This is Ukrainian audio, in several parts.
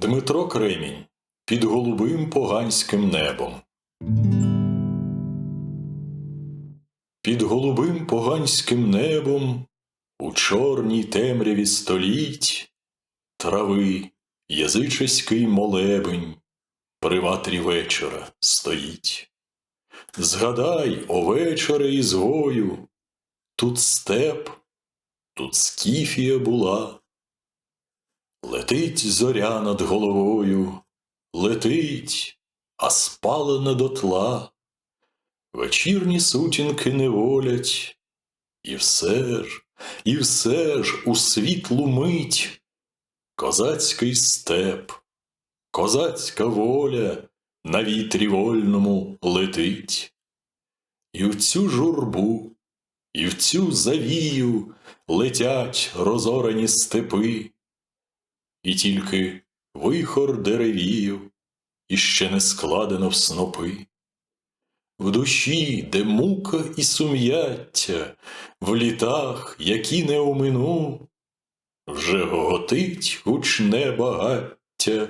Дмитро Кремінь під голубим поганським небом. Під голубим поганським небом у чорній темряві століть трави язичеський молебень при ватрі вечора стоїть. Згадай, о вечоре із гою, тут степ, тут скіфія була. Летить зоря над головою, летить, а спалена дотла. Вечірні сутінки не волять, і все ж, і все ж у світлу мить козацький степ, козацька воля на вітрі вольному летить. І в цю журбу, і в цю завію летять розорені степи, і тільки вихор деревію іще не складено в снопи. В душі, де мука і сум'яття, в літах, які не омину, вже гоготить гучне багаття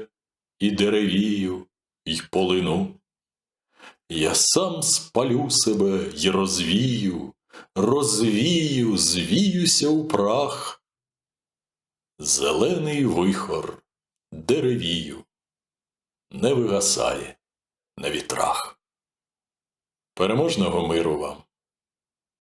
і деревію, й полину. Я сам спалю себе й розвію, розвію, звіюся у прах. Зелений вихор деревію не вигасає на вітрах. Переможного миру вам!